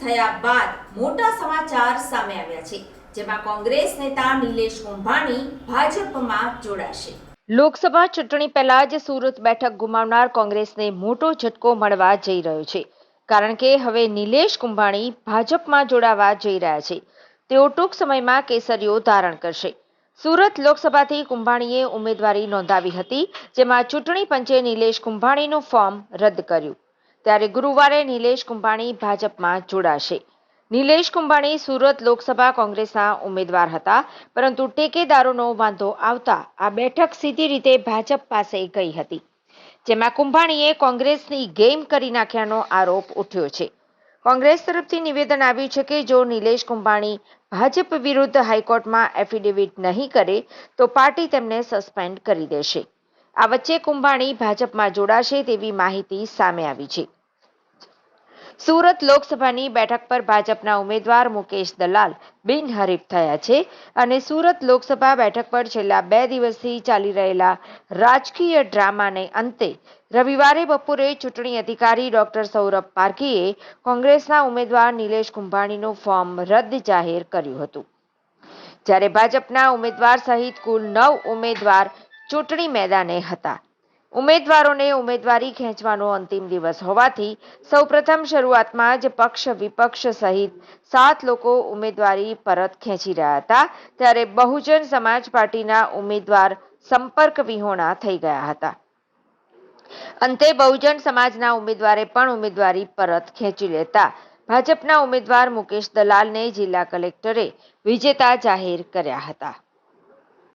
થયા બાદ મોટા સમાચાર સામે આવ્યા છે, જેમાં કોંગ્રેસ નેતા નિલેશ કુંભાણી ભાજપમાં જોડાશે. લોકસભા ચૂંટણી પહેલા જ સુરત બેઠક ગુમાવનાર કોંગ્રેસને મોટો ઝટકો મળવા જઈ રહ્યો છે, કારણ કે હવે નિલેશ કુંભાણી ભાજપમાં જોડાવા જઈ રહ્યા છે. તેઓ ટૂંક સમયમાં કેસરીઓ ધારણ કરશે. સુરત લોકસભાથી કુંભાણીએ ઉમેદવારી નોંધાવી હતી, જેમાં ચૂંટણી પંચે નિલેશ કુંભાણીનું ફોર્મ રદ કર્યું. ત્યારે ગુરુવારે નિલેશ કુંભાણી ભાજપમાં જોડાશે. નિલેશ કુંભાણી સુરત લોકસભા કોંગ્રેસના ઉમેદવાર હતા, પરંતુ ટેકેદારોનો વાંધો આવતા આ બેઠક સીધી રીતે ભાજપ પાસે ગઈ હતી, જેમાં કુંભાણીએ કોંગ્રેસની ગેમ કરી નાખ્યાનો આરોપ ઉઠ્યો છે. કોંગ્રેસ તરફથી નિવેદન આવ્યું છે કે જો નિલેશ કુંભાણી ભાજપ વિરુદ્ધ હાઈકોર્ટમાં એફિડેવિટ નહીં કરે, તો પાર્ટી તેમને સસ્પેન્ડ કરી દેશે. આ વચ્ચે કુંભાણી ભાજપમાં જોડાશે તેવી માહિતી સામે આવી છે. સુરત લોકસભાની બેઠક પર ભાજપના ઉમેદવાર મુકેશ દલાલ બિનહરીફ થયા છે અને સુરત લોકસભા બેઠક પર છેલ્લા બે દિવસથી ચાલી રહેલા રાજકીય ડ્રામાને અંતે રવિવારે બપોરે ચૂંટણી અધિકારી ડોક્ટર સૌરભ પારખીએ કોંગ્રેસના ઉમેદવાર નિલેશ કુંભાણીનું ફોર્મ રદ જાહેર કર્યું હતું. જ્યારે ભાજપના ઉમેદવાર સહિત કુલ નવ ઉમેદવાર ચૂંટણી મેદાને હતા. ઉમેદવારોને ઉમેદવારી ખેંચવાનો અંતિમ દિવસ હોવાથી સૌપ્રથમ શરૂઆતમાં જ પક્ષ વિપક્ષ સહિત સાત લોકો ઉમેદવારી પરત ખેંચી રહ્યા હતા. ત્યારે બહુજન સમાજ પાર્ટીના ઉમેદવાર સંપર્ક વિહોણા થઈ ગયા હતા. અંતે બહુજન સમાજના ઉમેદવારે પણ ઉમેદવારી પરત ખેંચી લેતા ભાજપના ઉમેદવાર મુકેશ દલાલને જિલ્લા કલેક્ટરે વિજેતા જાહેર કર્યા હતા.